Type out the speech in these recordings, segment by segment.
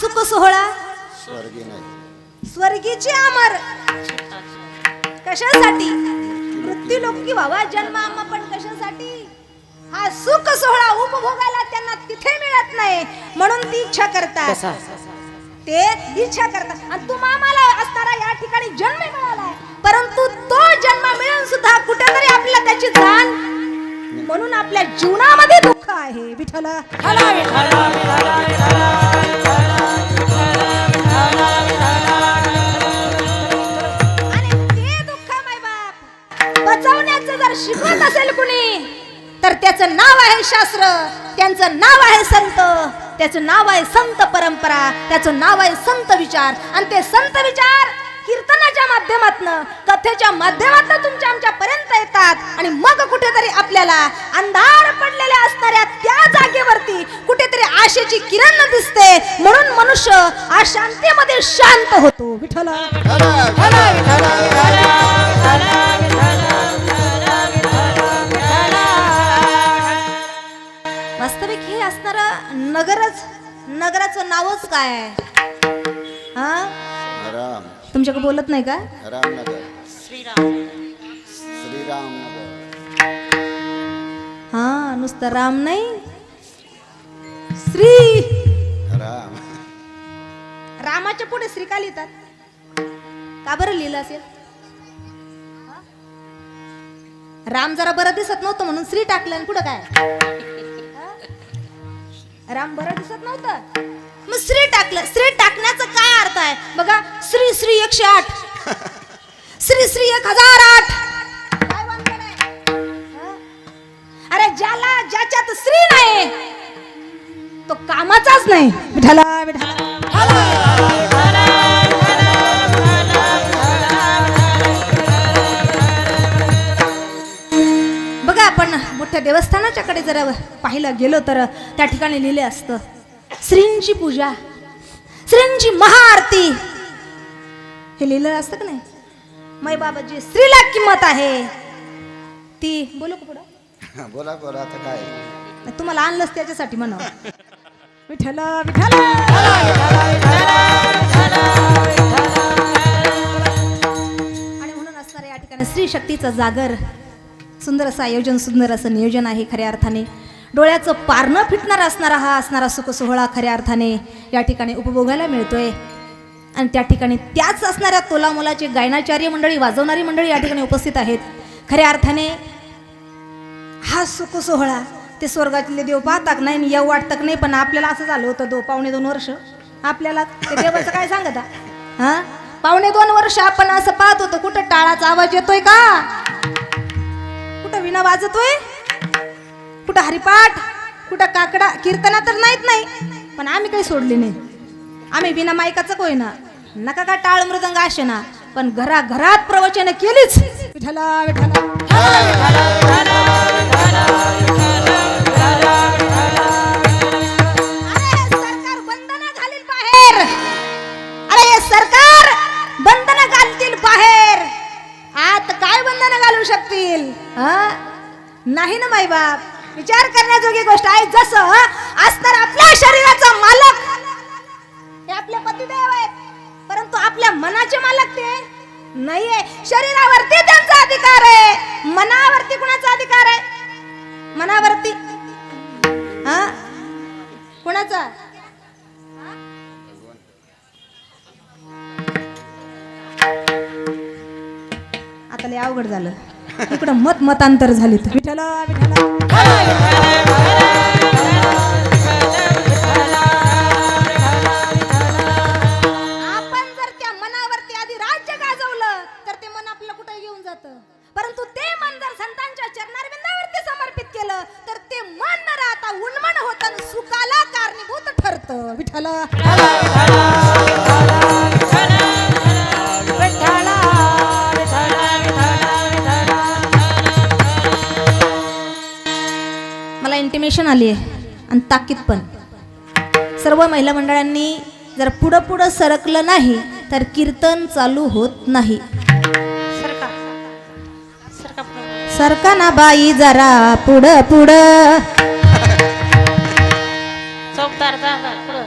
सुख सोहळा? स्वर्गी नाही. स्वर्गीची अमर. कशासाठी? मृत्यू लोकी व्हावा जन्म आम्हा पण कशासाठी? हा सुख सोहळा उपभोगायला त्यांना तिथे मिळत नाही. म्हणून ती इच्छा करतात. ते इच्छा करतात. आणि तू मामाला असताना या ठिकाणी जन्म मिळालाय. परंतु तो जन्म मिळून सुद्धा कुठेतरी आपल्याला त्याची जाण म्हणून आपल्या जीवनामध्ये दुःख आहे. विठ्ठल. त्याचं नाव आहे शास्त्र त्यांचं नाव आहे संत त्याचं नाव आहे संत परंपरा त्याचं नाव आहे संत विचार. आणि ते संत विचार कीर्तनाच्या माध्यमातनं कथेच्या माध्यमातनं तुमच्या आमच्या पर्यंत येतात. आणि मग कुठेतरी आपल्याला अंधार पडलेल्या असणाऱ्या त्या जागेवरती कुठेतरी आशेची किरण दिसते. म्हणून मनुष्य अशांतीमध्ये शांत होतो. विठ्ठला. नावच काय? आहे हा? राम. तुमच्याकडे बोलत नाही का? रामनगर. श्रीराम. हा नुसतं राम नाही? श्री! राम. रामाच्या पुढे श्री का लिहितात? का बरं लिहिलं असेल? राम जरा बरं दिसत नव्हतं म्हणून श्री टाकलं आणि पुढं काय? हा? राम बरं दिसत नव्हतं? मग श्री टाकलं. श्री टाकण्याचा काय अर्थ आहे? बघा श्री श्री एकशे आठ. श्री श्री एक हजार आठ. अरे ज्याला ज्याच्यात श्री नाही तो कामाचाच नाही. विठाला विठाला बघा आपण मोठ्या देवस्थानाच्याकडे जर पाहिलं गेलो तर त्या ठिकाणी लिहिले असतं श्रींची पूजा श्रींची महाआरती. हे लिहिलं असतं का नाही? मै बाबाजी स्त्रीला किंमत आहे. ती बोलू का पुढं? बोला बोला आता काय? तुम्हाला आणलंच त्याच्यासाठी म्हणा विठ्ठल विठ्ठल. आणि म्हणून असणाऱ्या या ठिकाणी स्त्री शक्तीचं जागर सुंदर असं आयोजन सुंदर असं नियोजन आहे खऱ्या अर्थाने. डोळ्याचं पारणं फिटणार असणारा हा असणारा सुखसोहळा खऱ्या अर्थाने या ठिकाणी उपभोगायला मिळतोय. आणि त्या ठिकाणी त्याच असणाऱ्या तोलामोलाचे गायनाचार्य मंडळी वाजवणारी मंडळी या ठिकाणी उपस्थित आहेत. खऱ्या अर्थाने हा सुखसोहळा ते स्वर्गातले देव पाहताक नाही आणि येऊ वाटताक नाही पण आपल्याला असं झालं होतं दो पावणे दोन वर्ष. आपल्याला ते देवाचं काय सांगता? हा? पावणे दोन वर्ष आपण असं पाहत होतो कुठं टाळाचा आवाज येतोय का? कुठं विना वाजतोय? कुठं हरिपाठ कुठं काकडा कीर्तना तर नाहीत नाही. पण आम्ही काही सोडली नाही. आम्ही बिना मायकाचं कोय ना. नका का टाळ मृदंग असे ना पण घरा घरात प्रवचन केलीच. विठ्ठला विठ्ठला. लय अवघड झालं. इकडं मत मतांतर झाली आपण जर त्या मनावरती आधी राज्य गाजवलं तर ते मन आपलं कुठे घेऊन जातं? परंतु ते मन जर संतांच्या चरणारविंदावरती समर्पित केलं तर ते मन न राहता उन्मन होतं आणि सुखाला कारणीभूत ठरतं. विठ्ठल. इंटिमेशन आली आहे आणि ताकीद पण. सर्व महिला मंडळांनी जर पुढं पुढं सरकलं नाही तर कीर्तन चालू होत नाही. सरका सरका पुढं. सरका ना बाई जरा पुढं पुढं. चौकदार जा जा, पुढं.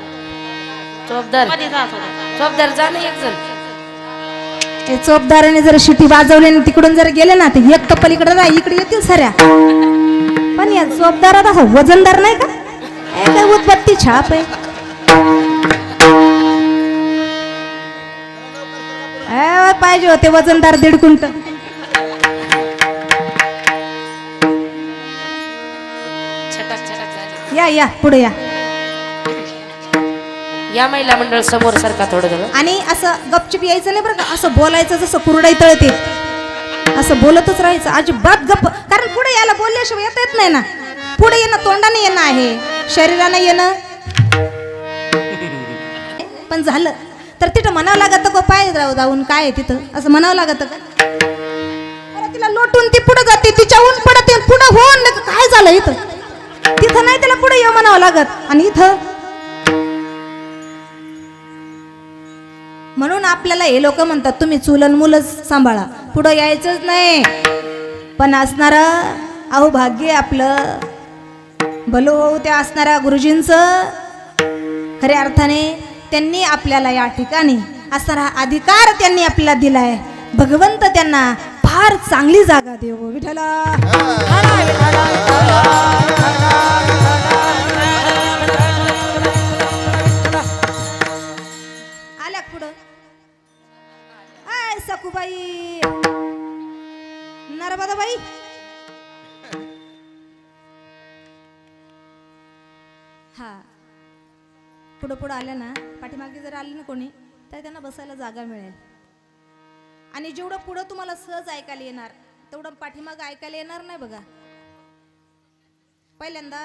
चोपदारमध्ये जा ना एक जण हे चोपदाराने जर शिटी वाजवली आणि तिकडून जर गेले ना ते एक तर पलीकडे राह इकडे येतील साऱ्या. पण या चोपदारात असं वजनदार नाही का? काय उत्पत्ती छाप आहे? पाहिजे होते वजनदार दीड कुंट या या पुढे या. या महिला मंडळ समोर सारखा थोडं थोडं आणि असं गपचिप यायचं नाही बरं का? असं बोलायचं जसं कुरडाई तळते. असं बोलतच राहायचं. अजिबात गप्प. कारण पुढे यायला बोलल्याशिवाय येता येत नाही ना. पुढे येणं तोंडाने येणं आहे. शरीरानं येणं. पण झालं. तर तिथं म्हणावं लागत का पाय राहू जाऊन काय आहे तिथं? असं म्हणावं लागत का तिला लोटून ती पुढे जाते तिच्याहून पडते पुढे होऊन काय झालं इथं? तिथं नाही तिला पुढे ये म्हणावं लागत. आणि इथं? म्हणून आपल्याला हे लोक म्हणतात तुम्ही चुलन मुलंच सांभाळा. पुढं यायचंच नाही. पण असणारं अहो भाग्य आपलं. भलो होऊ त्या असणाऱ्या गुरुजींचं. खऱ्या अर्थाने त्यांनी आपल्याला या ठिकाणी असणारा अधिकार त्यांनी आपल्याला दिलाय. भगवंत त्यांना फार चांगली जागा देव. विठला आय नर्मदाबाई हा. पुढं पुढं आल्या ना पाठीमागे जर आले ना कोणी तर त्यांना बसायला जागा मिळेल. आणि जेवढं पुढं तुम्हाला सहज ऐकायला येणार तेवढं पाठीमाग ऐकायला येणार नाही बघा. पहिल्यांदा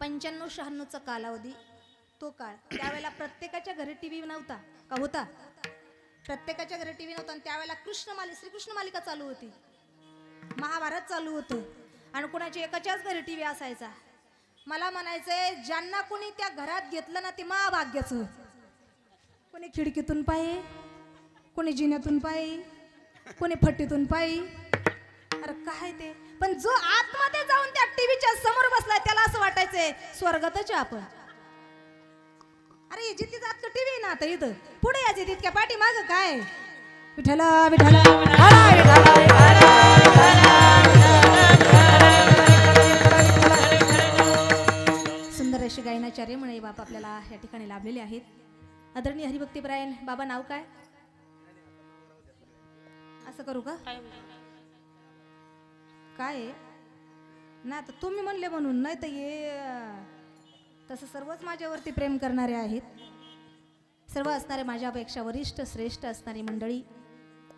पंच्याण्णव शहाण्णवचा कालावधी. तो काळ. त्यावेळेला प्रत्येकाच्या घरी टी व्ही नव्हता. का होता? प्रत्येकाच्या घरी टी व्ही नव्हता आणि त्यावेळेला कृष्ण मालिका श्रीकृष्ण मालिका चालू होती. महाभारत चालू होतं. आणि कोणाच्या एकाच्याच घरी टी व्ही असायचा. मला म्हणायचंय ज्यांना कोणी त्या घरात घेतलं ना ते महाभाग्याचं. कोणी खिडकीतून पायी कोणी जिन्यातून पायी कोणी फट्टीतून पायी. अरे काय ते? पण जो आतमध्ये जाऊन त्या टीव्हीच्या समोर बसलाय त्याला असं वाटायचंय स्वर्गातच आपण. अरे जिथे जात टीव्ही ना आता इथं. पुढे यायचे तितक्या पाठी माग काय विठला विठला सुंदर अशी गायनाचार्य म्हणे बाबा आपल्याला या ठिकाणी लाभलेले आहेत. आदरणीय हरिभक्तीपरायण बाबा नाव काय? असं करू का? काय? ना आता तुम्ही म्हणले म्हणून नाही तर अं, तसं सर्वच माझ्यावरती प्रेम करणारे आहेत. सर्व असणारे माझ्यापेक्षा वरिष्ठ श्रेष्ठ असणारी मंडळी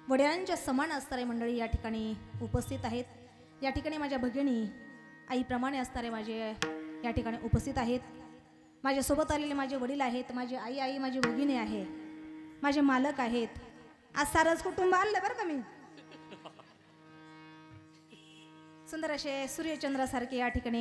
वडिलांच्या समान असणारी मंडळी या ठिकाणी उपस्थित आहेत. या ठिकाणी माझ्या भगिनी आईप्रमाणे असणारे माझे या ठिकाणी उपस्थित आहेत. माझ्यासोबत आलेले माझे वडील आहेत माझी आई आई माझी भगिनी आहे माझे मालक आहेत. आज सारंच कुटुंब आणलं बरं का मी? सुंदर असे सूर्यचंद्रासारखे या ठिकाणी